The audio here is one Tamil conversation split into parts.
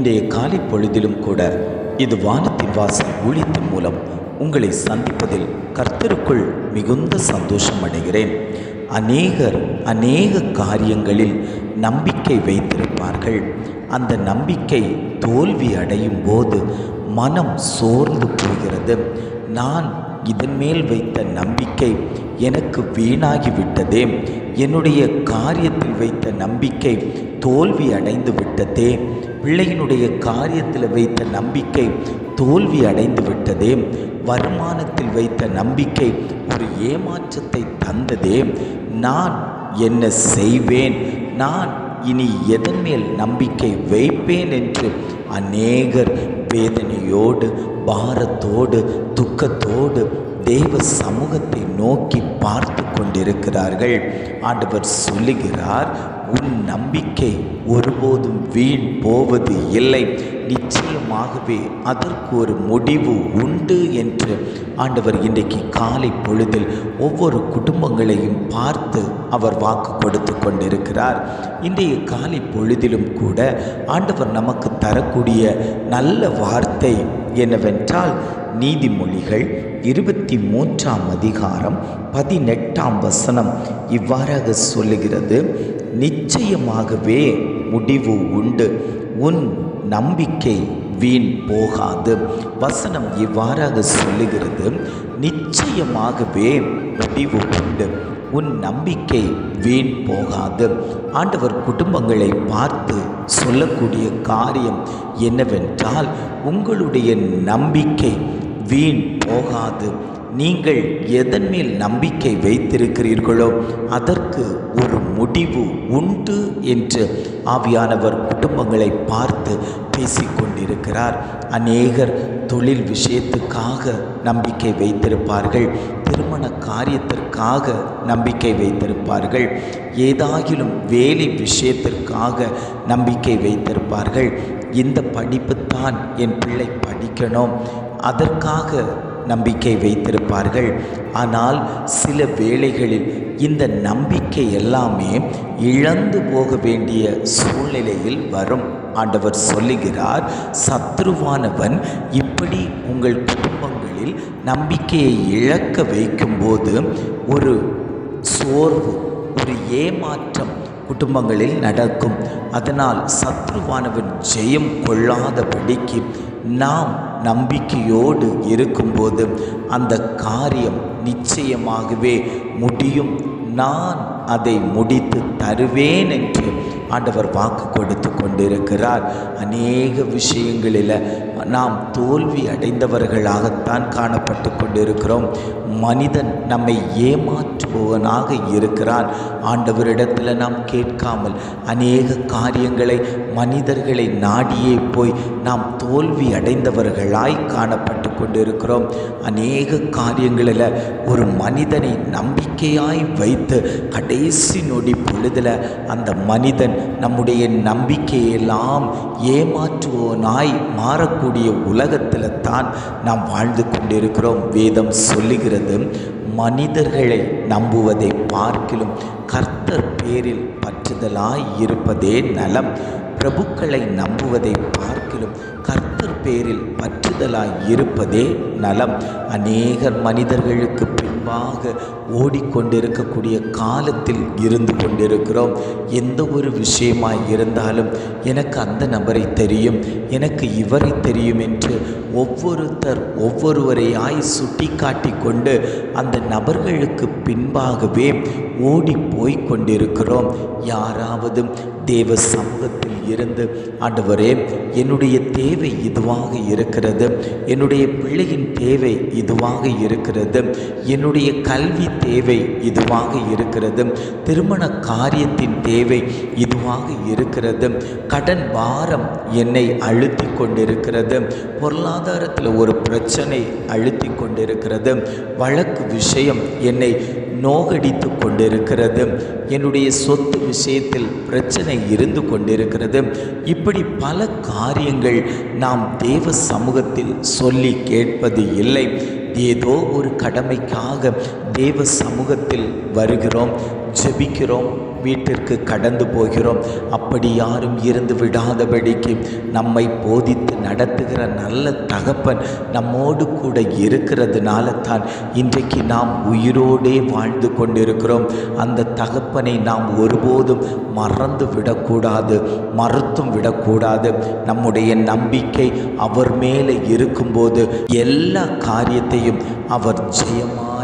இன்றைய காலை பொழுதிலும் கூட இது வானத்தின் வாசல் ஊழியத்தின் மூலம் உங்களை சந்திப்பதில் கர்த்தருக்குள் மிகுந்த சந்தோஷம் அடைகிறேன். அநேகர் அநேக காரியங்களில் நம்பிக்கை வைத்திருப்பார்கள். அந்த நம்பிக்கை தோல்வி அடையும் போது மனம் சோர்ந்து போகிறது. நான் இதன் மேல் வைத்த நம்பிக்கை எனக்கு வீணாகி விட்டதே. என்னுடைய காரியத்தில் வைத்த நம்பிக்கை தோல்வி அடைந்து விட்டதே. பிள்ளையினுடைய காரியத்தில் வைத்த நம்பிக்கை தோல்வி அடைந்து விட்டதே. வருமானத்தில் வைத்த நம்பிக்கை ஒரு ஏமாற்றத்தை தந்ததே. நான் என்ன செய்வேன்? நான் இனி எதன் மேல் நம்பிக்கை வைப்பேன் என்று அநேகர் வேதனையோடு பாரத்தோடு துக்கத்தோடு தேவ சமூகத்தை நோக்கி பார்த்து கொண்டிருக்கிறார்கள். ஆண்டவர் சொல்லுகிறார் உன் நம்பிக்கை ஒருபோதும் வீண் போவது இல்லை. நிச்சயமாகவே அதற்கு ஒரு முடிவு உண்டு என்று ஆண்டவர் இன்றைக்கு காலை பொழுதில் ஒவ்வொரு குடும்பங்களையும் பார்த்து அவர் வாக்கு கொடுத்து கொண்டிருக்கிறார். இன்றைய காலை பொழுதிலும் கூட ஆண்டவர் நமக்கு தரக்கூடிய நல்ல வார்த்தை என்னவென்றால் நீதிமொழிகள் இருபத்தி மூன்றாம் அதிகாரம் பதினெட்டாம் வசனம் இவ்வாறாக சொல்லுகிறது நிச்சயமாகவே முடிவு உண்டு. உன் நம்பிக்கை வீண் போகாது. வசனம் இவ்வாறாக சொல்லுகிறது நிச்சயமாகவே முடிவு உண்டு. உன் நம்பிக்கை வீண் போகாது. ஆண்டவர் குடும்பங்களை பார்த்து சொல்லக்கூடிய காரியம் என்னவென்றால் உங்களுடைய நம்பிக்கை வீண் போகாது. நீங்கள் எதன் மேல் நம்பிக்கை வைத்திருக்கிறீர்களோ அதற்கு ஒரு முடிவு உண்டு என்று ஆவியானவர் குடும்பங்களை பார்த்து பேசிக்கொண்டிருக்கிறார். அநேகர் தொழில் விஷயத்துக்காக நம்பிக்கை வைத்திருப்பார்கள். திருமண காரியத்திற்காக நம்பிக்கை வைத்திருப்பார்கள். ஏதாகிலும் வேலை விஷயத்திற்காக நம்பிக்கை வைத்திருப்பார்கள். இந்த படிப்பு தான் என் பிள்ளை படிக்கணும். அதற்காக நம்பிக்கை வைத்திருப்பார்கள். ஆனால் சில வேளைகளில் இந்த நம்பிக்கை எல்லாமே இழந்து போக வேண்டிய சூழ்நிலையில் வரும். ஆண்டவர் சொல்லுகிறார் சத்ருவானவன் இப்படி உங்கள் குடும்பங்களில் நம்பிக்கையை இழக்க வைக்கும்போது ஒரு சோர்வு ஒரு ஏமாற்றம் குடும்பங்களில் நடக்கும். அதனால் சத்ருவானவன் ஜெயம் கொள்ளாதபடிக்கு நாம் நம்பிக்கையோடு இருக்கும்போது அந்த காரியம் நிச்சயமாகவே முடியும். நான் அதை முடித்து தருவேன் என்று ஆண்டவர் வாக்கு கொடுத்து கொண்டிருக்கிறார். அநேக விஷயங்களில் நாம் தோல்வி அடைந்தவர்களாகத்தான் காணப்பட்டு கொண்டிருக்கிறோம். மனிதன் நம்மை ஏமாற்றுபவனாக இருக்கிறான். ஆண்டவரிடத்தில் நாம் கேட்காமல் அநேக காரியங்களை மனிதர்களை நாடியே போய் நாம் தோல்வி அடைந்தவர்களாய் காணப்பட்ட கொண்டிருக்கிறோம். அநேக காரியங்களில் ஒரு மனிதனை நம்பிக்கையாய் வைத்து கடைசி நொடி பொழுதில் அந்த மனிதன் நம்முடைய நம்பிக்கையெல்லாம் ஏமாற்றுவோனாய் மாறக்கூடிய உலகத்தில் தான் நாம் வாழ்ந்து கொண்டிருக்கிறோம். வேதம் சொல்லுகிறது மனிதர்களை நம்புவதை பார்க்கிலும் கர்த்தர் பேரில் பற்றுதலாய் இருப்பதே நலம். பிரபுக்களை நம்புவதை பார்க்கிலும் கர்த்த பேரில் பற்றுதலாய் இருப்பதே நலம். அநேக மனிதர்களுக்கு பின்பாக ஓடிக்கொண்டிருக்கக்கூடிய காலத்தில் இருந்து கொண்டிருக்கிறோம். எந்த ஒரு விஷயமாய் இருந்தாலும் எனக்கு அந்த நபரை தெரியும். எனக்கு இவரை தெரியும் என்று ஒவ்வொருத்தர் ஒவ்வொருவரையாய் சுட்டி காட்டி கொண்டு அந்த நபர்களுக்கு பின்பாகவே ஓடி போய் கொண்டிருக்கிறோம். யாராவது தேவ சமூகத்தில் இருந்து ஆண்டவரே என்னுடைய தேவை இதுவாக இருக்கிறது. என்னுடைய பிள்ளையின் தேவை இதுவாக இருக்கிறது. என்னுடைய கல்வி தேவை இதுவாக இருக்கிறது. திருமண காரியத்தின் தேவை இதுவாக இருக்கிறது. கடன் பாரம் என்னை அழுத்தி கொண்டிருக்கிறது. பொருளாதாரத்தில் ஒரு பிரச்சனை அழுத்தி கொண்டிருக்கிறது. வழக்கு விஷயம் என்னை நோகடித்து கொண்டிருக்கிறது. என்னுடைய சொத்து விஷயத்தில் பிரச்சனை இருந்து கொண்டிருக்கிறது. இப்படி பல காரியங்கள் நாம் தேவ சமூகத்தில் சொல்லி கேட்பது இல்லை. ஏதோ ஒரு கடமைக்காக தேவ சமூகத்தில் வருகிறோம் ஜெபிக்கிறோம் வீட்டிற்கு கடந்து போகிறோம். அப்படி யாரும் இருந்து விடாதபடிக்கு நம்மை போதித்து நடத்துகிற நல்ல தகப்பன் நம்மோடு கூட இருக்கிறதுனால தான் இன்றைக்கு நாம் உயிரோடே வாழ்ந்து கொண்டிருக்கிறோம். அந்த தகப்பனை நாம் ஒருபோதும் மறந்து விடக்கூடாது மறுத்தும் விடக்கூடாது. நம்முடைய நம்பிக்கை அவர் மேலே இருக்கும்போது எல்லா காரியத்தையும் அவர்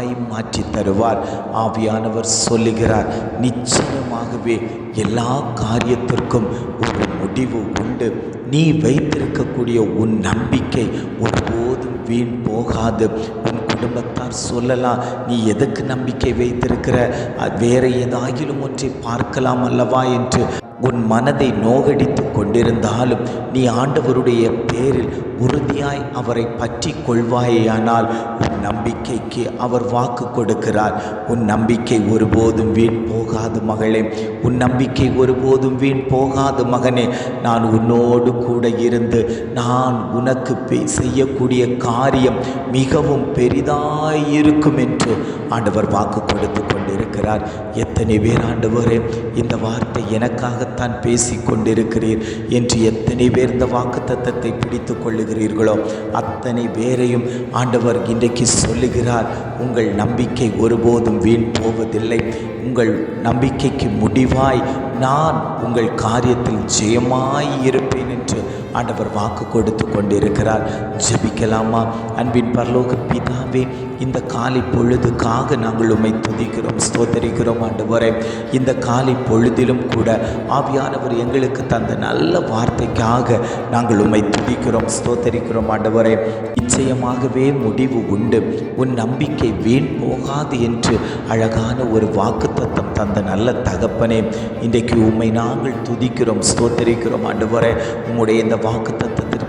எல்லாவற்றையும் மாற்றி தருவார். ஆவியானவர் சொல்லுகிறார் நிச்சயமாகவே எல்லா காரியத்திற்கும் ஒரு முடிவு உண்டு. நீ வைத்திருக்கக்கூடிய உன் நம்பிக்கை ஒருபோதும் வீண் போகாது. உன் குடும்பத்தார் சொல்லலாம் நீ எதுக்கு நம்பிக்கை வைத்திருக்கிற? அஹ், வேற ஏதாகிலும் ஒன்றை பார்க்கலாம் அல்லவா? என்று உன் மனதை நோகடித்து கொண்டிருந்தாலும் நீ ஆண்டவருடைய பேரில் உறுதியாய் அவரை பற்றி கொள்வாயேயானால் உன் நம்பிக்கைக்கு அவர் வாக்கு கொடுக்கிறார். உன் நம்பிக்கை ஒருபோதும் வீண் போகாது மகளே. உன் நம்பிக்கை ஒருபோதும் வீண் போகாது மகனே. நான் உன்னோடு கூட இருந்து நான் உனக்கு செய்யக்கூடிய காரியம் மிகவும் பெரிதாயிருக்கும் என்று ஆண்டவர் வாக்கு கொடுத்து கொண்டிருக்கிறார். எத்தனை பேர் ஆண்டவரே இந்த வார்த்தை எனக்காக எனக்காகத்தான் பேசி கொண்டிருக்கிறீர் என்று எத்தனை பேர் இந்த வாக்கு தத்தத்தை பிடித்து கொள்ளுகிறீர்களோ அத்தனை பேரையும் ஆண்டவர் இன்றைக்கு சொல்லுகிறார் உங்கள் நம்பிக்கை ஒருபோதும் வீண் போவதில்லை. உங்கள் நம்பிக்கைக்கு முடிவாய். நான் உங்கள் காரியத்தில் ஜெயமாய் இருப்பேன் என்று ஆண்டவர் வாக்கு கொடுத்து கொண்டிருக்கிறார். ஜெபிக்கலாமா? அன்பின் பரலோக பிதா பிதாவே இந்த காலை பொழுதுக்காக நாங்கள் உம்மை துதிக்கிறோம் ஸ்தோத்தரிக்கிறோம் ஆண்டவரே. இந்த காலை பொழுதிலும் கூட ஆவியானவர் எங்களுக்கு தந்த நல்ல வார்த்தைக்காக நாங்கள் உம்மை துதிக்கிறோம் ஸ்தோத்தரிக்கிறோம் ஆண்டவரே. நிச்சயமாகவே முடிவு உண்டு. உன் நம்பிக்கை வீண் போகாது என்று அழகான ஒரு வாக்குத்தத்தம் தந்த நல்ல தகப்பனே. இன்றைக்கு உம்மை நாங்கள் துதிக்கிறோம் ஸ்தோத்தரிக்கிறோம் ஆண்டவரே. உம்முடைய இந்த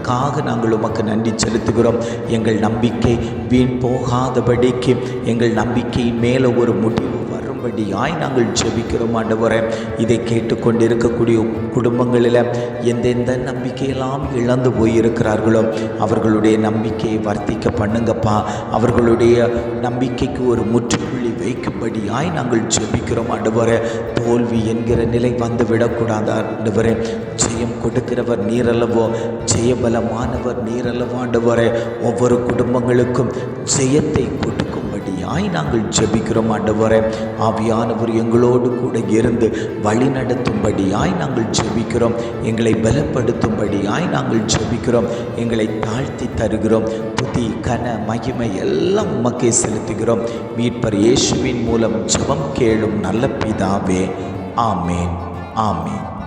அதற்காக நாங்கள் உமக்கு நன்றி செலுத்துகிறோம். எங்கள் நம்பிக்கை வீண் போகாதபடிக்கு எங்கள் நம்பிக்கையின் மேலே ஒரு முடிவு வரும்படியாய் நாங்கள் ஜெபிக்கிறோம் ஆண்டவரே. இதை கேட்டுக்கொண்டிருக்கக்கூடிய குடும்பங்களில் எந்தெந்த நம்பிக்கையெல்லாம் இழந்து போயிருக்கிறார்களோ அவர்களுடைய நம்பிக்கையை வர்த்திக்க பண்ணுங்கப்பா. அவர்களுடைய நம்பிக்கைக்கு ஒரு முற்றுப்புள்ளி வைக்கும்படியாய் நாங்கள் ஜெபிக்கிறோம் ஆண்டவரே. தோல்வி என்கிற நிலை வந்துவிடக்கூடாது ஆண்டவரே. ஜெயம் கொடுக்கிறவர் நீரல்லவோ? ஜெயபலமானவர் நீரல்லவோ ஆண்டவரே. ஒவ்வொரு குடும்பங்களுக்கும் ஜெயத்தை ஆய் நாங்கள் ஜெபிக்கிறோம் ஆண்டவரே. ஆவியானவர் எங்களோடு கூட இருந்து வழி நடத்தும்படியாய் நாங்கள் ஜெபிக்கிறோம். எங்களை பலப்படுத்தும்படியாய் நாங்கள் ஜெபிக்கிறோம். எங்களை தாழ்த்தி தருகிறோம். துதி கன மகிமை எல்லாம் உமக்கே செலுத்துகிறோம். மீட்பர் இயேசுவின் மூலம் ஜெபம் கேளும் நல்ல பிதாவே. ஆமேன். ஆமேன்.